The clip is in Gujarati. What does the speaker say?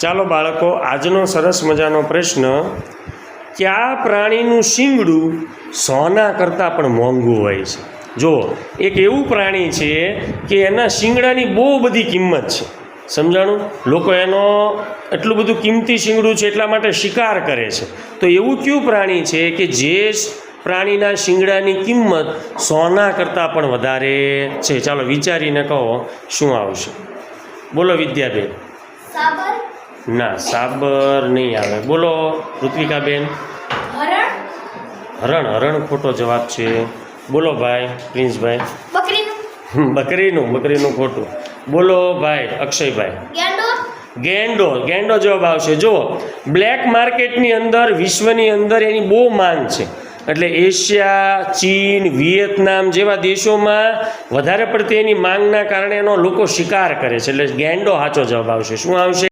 ચાલો બાળકો, આજનો સરસ મજાનો પ્રશ્ન, કયા પ્રાણીનું શિંગડું સોના કરતાં પણ મોંઘું હોય છે? જુઓ, એક એવું પ્રાણી છે કે એના શિંગડાની બહુ બધી કિંમત છે. સમજાણું? લોકો એનો એટલું બધું કિંમતી શિંગડું છે એટલા માટે શિકાર કરે છે. તો એવું કયું પ્રાણી છે કે જે પ્રાણીના શિંગડાની કિંમત સોના કરતાં પણ વધારે છે? ચાલો વિચારીને કહો, શું આવશે? બોલો વિદ્યાબેન. ના સાબર નહીં આવે. બોલો ઋત્વિકાબેન. હરણ? હરણ ખોટો જવાબ છે. બોલો ભાઈ પ્રિન્સભાઈ. બકરીનું? બકરીનું બકરીનું ખોટું. બોલો ભાઈ અક્ષયભાઈ. ગેંડો? ગેંડો ગેંડો જવાબ આવશે. જુઓ બ્લેક માર્કેટની અંદર વિશ્વની અંદર એની બહુ માંગ છે. એટલે એશિયા ચીન વિયેતનામ જેવા દેશોમાં વધારે પડતી એની માંગના કારણે એનો લોકો શિકાર કરે છે. એટલે ગેંડો સાચો જવાબ આવશે. શું આવશે?